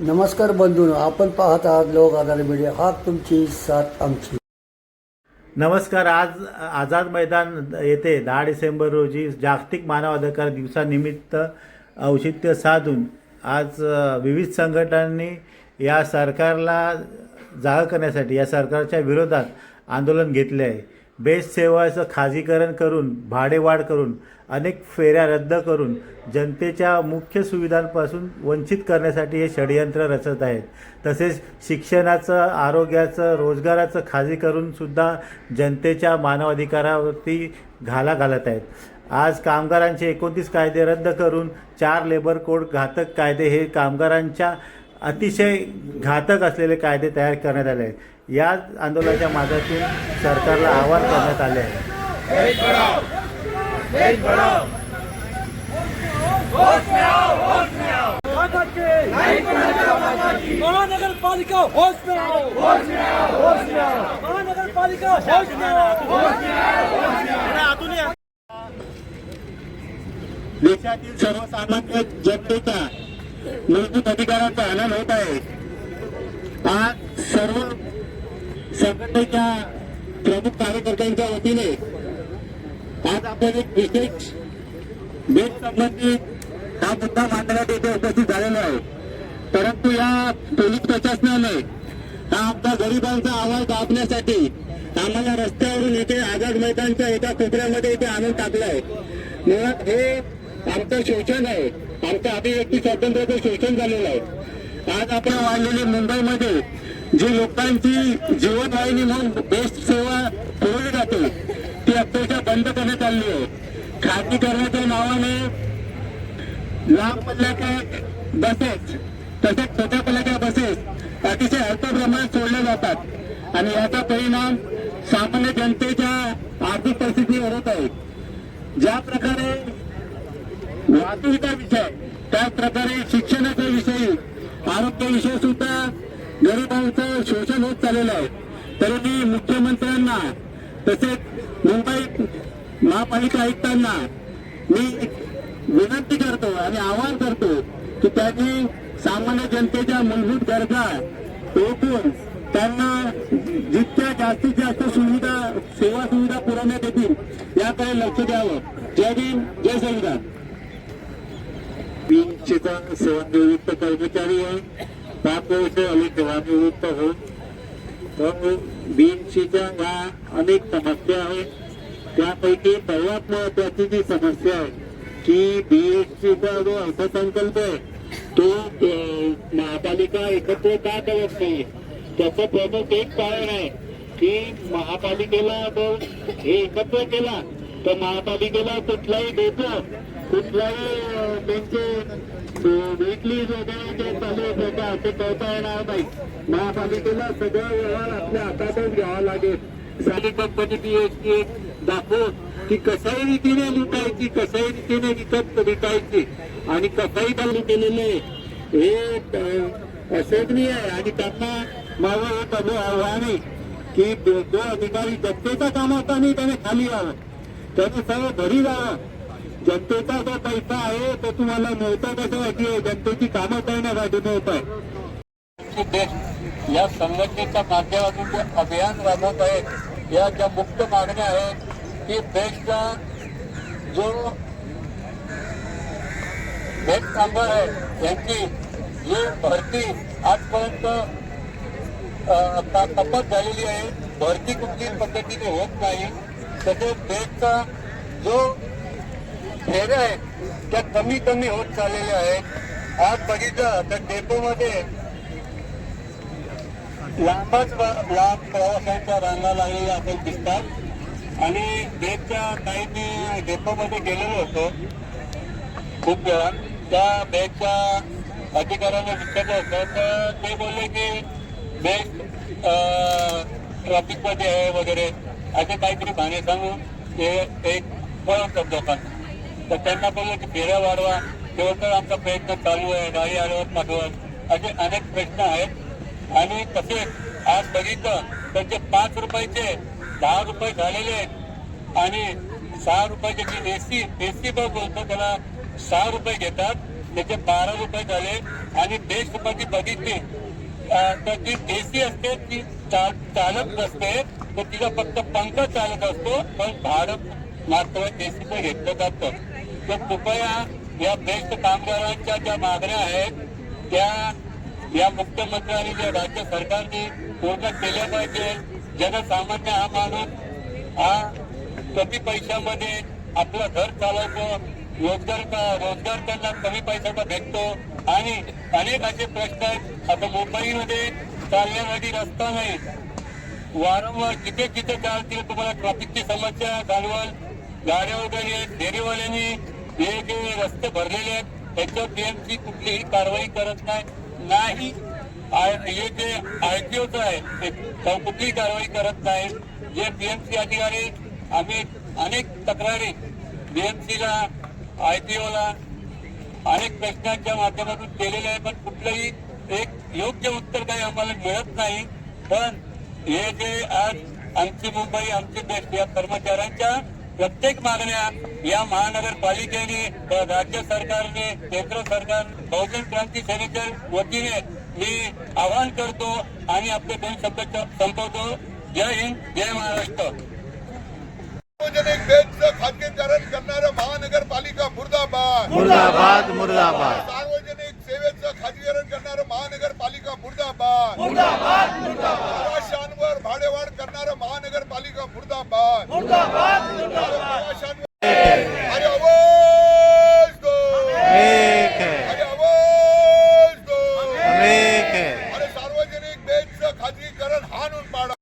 नमस्कार बंधून आपण पाहत आहात लोक आधार मीडिया. हा तुमची साथ आमची. नमस्कार आज आझाद मैदान येथे दहा डिसेंबर रोजी जागतिक मानवाधिकार दिवसानिमित्त औचित्य साधून आज विविध संघटनांनी या सरकारला जागा करण्यासाठी या सरकारच्या विरोधात आंदोलन घेतले आहे. बेस्ट सेवाचं खाजगीकरण करून भाडेवाढ करून अनेक फेऱ्या रद्द करून जनतेच्या मुख्य सुविधांपासून वंचित करण्यासाठी हे षडयंत्र रचत आहेत. तसेच शिक्षणाचं आरोग्याचं रोजगाराचं खाजगी करूनसुद्धा जनतेच्या मानवाधिकारावरती घाला घालत आहेत. आज कामगारांचे एकोणतीस कायदे रद्द करून चार लेबर कोड घातक कायदे हे कामगारांच्या अतिशय घातक असलेले कायदे तयार करण्यात आले आहेत. या आंदोलनाच्या माध्यमातून सरकारला आवाहन करण्यात आले आहे. देश बढ़ाओ में आओ होश में आओ माता के नहीं कुनाचा माता की महानगर पालिका होश में आओ होश में आओ होश में आओ महानगर पालिका होश में आओ होश में आओ होश में आओ देशातील सर्वसामान्य जनतेचा मूलभूत अधिकारांचा हनन होत आहे. आज सर्व संघटनेच्या प्रमुख कार्यकर्त्यांच्या वतीने विशेष भेट संबंधित हा मुद्दा मांडण्यात येथे उपस्थित झालेला आहे. परंतु या पोलीस प्रशासनाने हा आमचा गरिबांचा आवाज दाबण्यासाठी आम्हाला रस्त्यावरून इथे आझाद मैदानच्या एका कोपऱ्यामध्ये इथे आणून टाकलाय मुळात हे आमचं शोषण आहे. आमचं अभिव्यक्ती स्वातंत्र्याचं शोषण झालेलं आहे. आज आपण वाढलेली मुंबईमध्ये जी लोकांची जीवनवाहिनी म्हणून बेस्ट सेवा पुरवली जाते अक्षरशः बंद करण्यात आली आहे खाजगीकरणाच्या नावाने लांब पल्ल्याच्या बसेस तसेच छोट्या पल्ल्याच्या बसेस अतिशय अल्प प्रमाणात सोडल्या जातात. आणि याचा परिणाम सामान्य जनतेच्या आर्थिक परिस्थितीवर होत आहे. ज्या प्रकारे वाहतुकीचा विषय त्याच प्रकारे शिक्षणाचा विषयी आरोग्य विषय सुद्धा गरिबांचं शोषण होत चाललेलं आहे. तरी मी मुख्यमंत्र्यांना तसेच मुंबई महापालिका आयुक्तांना मी विनंती करतो आणि आवाहन करतो की त्यांनी सामान्य जनतेच्या मूलभूत गरजा ओळखून त्यांना जितक्या जास्तीत जास्त सुविधा सेवा सुविधा पुरवण्यात येतील याकडे लक्ष द्यावं. जय भीम जय संविधान. बीएमसीचा सेवानिवृत्त कर्मचारी आहे. पाच वर्ष आली सेवानिवृत्त होऊन तर बीएमसीच्या ह्या अनेक समस्या आहेत. त्यापैकी सर्वात महत्वाची जी समस्या आहे की बी एच सीचा जो अर्थसंकल्प आहे तो महापालिका एकत्र का करत नाही? त्याचं प्रमुख एक कारण आहे की महापालिकेला जर हे एकत्र केला तर महापालिकेला कुठलाही डेपो कुठलाही त्यांचे विकली वगैरे जे चालू आहे ते कळता येणार नाही. महापालिकेला सगळं व्यवहार आपल्या हातातच घ्यावा लागेल. सारी कंपनी पीएचडी दाखवून की कशाही रीतीने लुटायची कशाही रीतीने विकत विकायची आणि कसाही त्यांनी केलेले हे अं, आहे आणि त्यांना माझं एक अनु आव्हान आहे की जो अधिकारी जनतेच्या कामात असताना त्याने खाली यावं. त्याने सर्व घरी जावं. जनतेचा जो पैसा आहे तो तुम्हाला मिळतो कशासाठी आहे? जनतेची कामं करण्यासाठी मिळत आहे या संघटनेच्या माध्यमातून जे अभियान राबवत आहेत या ज्या मुक्त मागण्या आहेत की देशचा जो बेस्ट कामगार आहे यांची जी भरती आजपर्यंत तपत झालेली आहे. भरती कुठलीच पद्धतीने होत नाही. तसेच देशचा जो फेऱ्या आहेत त्या कमी कमी होत चाललेल्या आहेत. आज बघितलं तर डेपोमध्ये लांबच लांब प्रवाशांच्या रांगा लागलेल्या आपण दिसतात. आणि बेगच्या काही मी डेपोमध्ये गेलेलो होतो. खूप वेळा. त्या बेगच्या अधिकाऱ्यांना विचारलं होतं. तर ते बोलले की बेग ट्रॅफिकमध्ये आहे वगैरे. असे काहीतरी भाणे सांगून ते एक पळवतात लोकांना तर त्यांना बोललं की फेऱ्या वाढवा. तेव्हा तर आमचा प्रयत्न चालू आहे. गाडी अडवत पाठवत. असे अनेक प्रश्न आहेत. आणि तसेच आज बघितलं तर जे पाच रुपयाचे दहा रुपये झालेले आहेत. आणि सहा रुपयाचे जी एसी एसी बस बोलतो त्याला सहा रुपये घेतात. त्याचे बारा रुपये झाले. आणि बेस्ट रुपयाची बघितली. तर जी एसी असते ती चा- चालत नसते. तर तिला फक्त पंख चालत असतो. पण भाडं मात्र एसीचं घेतलं जातं. तर कृपया या बेस्ट कामगारांच्या ज्या मागण्या आहेत त्या या मुख्यमंत्र्यांनी ज्या राज्य सरकारने पूर्ण केल्या पाहिजे. जनसामान्य हा माणूस हा कमी पैशामध्ये आपलं घर चालवतो रोजगार का- रोजगार त्यांना कमी पैशाचा भेटतो. आणि अनेक असे प्रश्न आहेत. आता मुंबईमध्ये चालण्यासाठी रस्ता नाही. वारंवार जिथे जिथे चालतील तुम्हाला ट्रॅफिकची समस्या घालवाल गाड्या वगैरे आहेत फेरीवाल्यांनी हे जे रस्ते भरलेले आहेत त्याच्यावर बीएमसी कुठलीही कारवाई करत नाही. आय- हे जे आयटीओच आहे ते कुठलीही कारवाई करत नाही. जे बीएमसी अधिकारी आम्ही अनेक तक्रारी बीएमसीला आयटीओला अनेक प्रश्नांच्या माध्यमातून केलेले आहे पण कुठलंही एक योग्य उत्तर काही आम्हाला मिळत नाही. पण हे जे आज आमची मुंबई आमची देश या कर्मचाऱ्यांच्या प्रत्येक मागण्या या महानगरपालिकेने राज्य सरकारने केंद्र सरकार बहुजन क्रांती सेनेच्या वतीने मी आवाहन करतो आणि आपले दोन शब्द संपवतो. जय हिंद जय महाराष्ट्र. सार्वजनिक खाजगीकरण करणारं महानगरपालिका मुर्दाबाद. मुर्दाबाद मुर्दाबाद सार्वजनिक सेवेचं खाजगीकरण करणारं महानगरपालिका मुर्दाबाद प्रवाशांवर भाडेवाढ